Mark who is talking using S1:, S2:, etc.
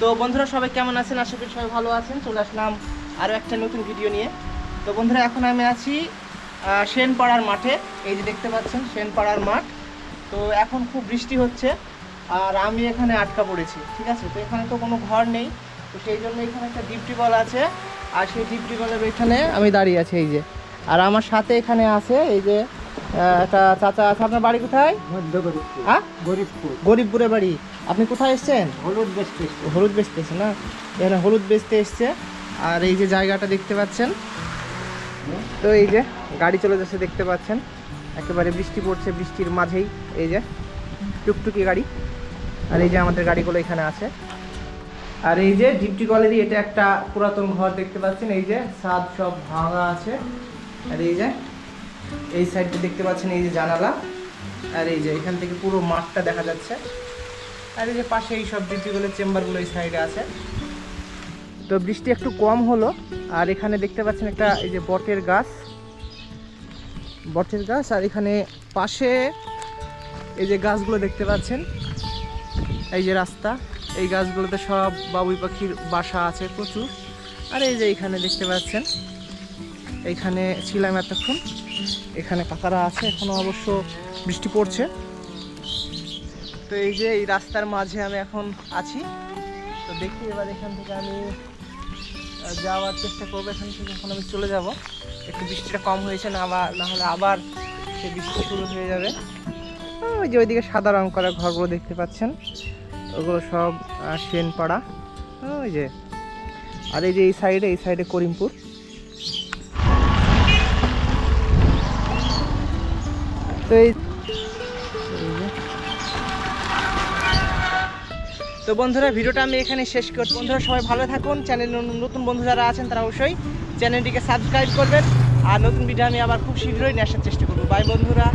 S1: তো বন্ধুরা সবাই কেমন আছেন? আশা করি সবাই ভালো আছেন। চলে আসলাম আরও একটা নতুন ভিডিও নিয়ে। তো বন্ধুরা, এখন আমি আছি সেনপাড়ার মাঠে। এই যে দেখতে পাচ্ছেন, সেনপাড়ার মাঠ। তো এখন খুব বৃষ্টি হচ্ছে, আর আমি এখানে আটকা পড়েছি, ঠিক আছে? তো এখানে তো কোনো ঘর নেই। তো সেই জন্য এখানে একটা ডিপ টিউবওয়েল আছে, আর সেই ডিপ টিউবওয়েলের এখানে আমি দাঁড়িয়ে আছি, এই যে। আর আমার সাথে এখানে আছে, এই যে একটা চাচা আপনার বাড়ি কোথায়? হ্যাঁ?
S2: গরিবপুর।
S1: গরিবপুরে বাড়ি। আপনি কোথায় এসেছেন?
S2: হলুদ বেস্টেজ
S1: হলুদ বেচতে এসছে না? এখানে হলুদ বেচতে এসছে। আর এই যে জায়গাটা দেখতে পাচ্ছেন তো এই যে গাড়ি চলে যাচ্ছে দেখতে পাচ্ছেন। একেবারে বৃষ্টি পড়ছে বৃষ্টির মাঝেই এই যে টুকটুকি গাড়ি। আর এই যে আমাদের গাড়িগুলো এখানে আছে। আর এই যে ডিপটি কলেরই এটা একটা পুরাতন ঘর দেখতে পাচ্ছেন। এই যে ছাদ সব ভাঙা আছে। আর এই যে এই সাইডটা দেখতে পাচ্ছেন, এই যে জানালা, আর এই যে এখান থেকে পুরো মাঠটা দেখা যাচ্ছে। আর এই যে পাশে এই সব ডিউটিগুলোর চেম্বারগুলো এই সাইডে আছে। তো বৃষ্টি একটু কম হলো, আর এখানে দেখতে পাচ্ছেন একটা এই যে বটের গাছ। বটের গাছ, আর এখানে পাশে এই যে গাছগুলো দেখতে পাচ্ছেন। এই যে রাস্তা, এই গাছগুলোতে সব বাবুই পাখির বাসা আছে প্রচুর। আর এই যে এখানে দেখতে পাচ্ছেন এইখানে ছিলাম এতক্ষণ। এখানে কাকারা আছে, এখনও অবশ্য বৃষ্টি পড়ছে। তো এই যে এই রাস্তার মাঝে আমি এখন আছি। তো দেখি এবার এখান থেকে আমি যাওয়ার চেষ্টা করব। এখান থেকে এখন আমি চলে যাব। একটু বৃষ্টিটা কম হয়েছে না আবার না হলে আবার সে বৃষ্টি শুরু হয়ে যাবে। ওই যে ওইদিকে সাদা রং করা ঘরগুলো দেখতে পাচ্ছেন। ওগুলো সব সেনপাড়া। ওই যে। আর এই যে এই সাইডে এই সাইডে করিমপুর। তো এই তো বন্ধুরা, ভিডিওটা আমি এখানে শেষ করছি। বন্ধুরা, সবাই ভালো থাকুন। চ্যানেলে নতুন বন্ধু যারা আছেন, তারা অবশ্যই চ্যানেলটিকে সাবস্ক্রাইব করবেন। আর নতুন ভিডিও আমি আবার খুব শীঘ্রই নিয়ে আসার চেষ্টা করব। বাই বন্ধুরা।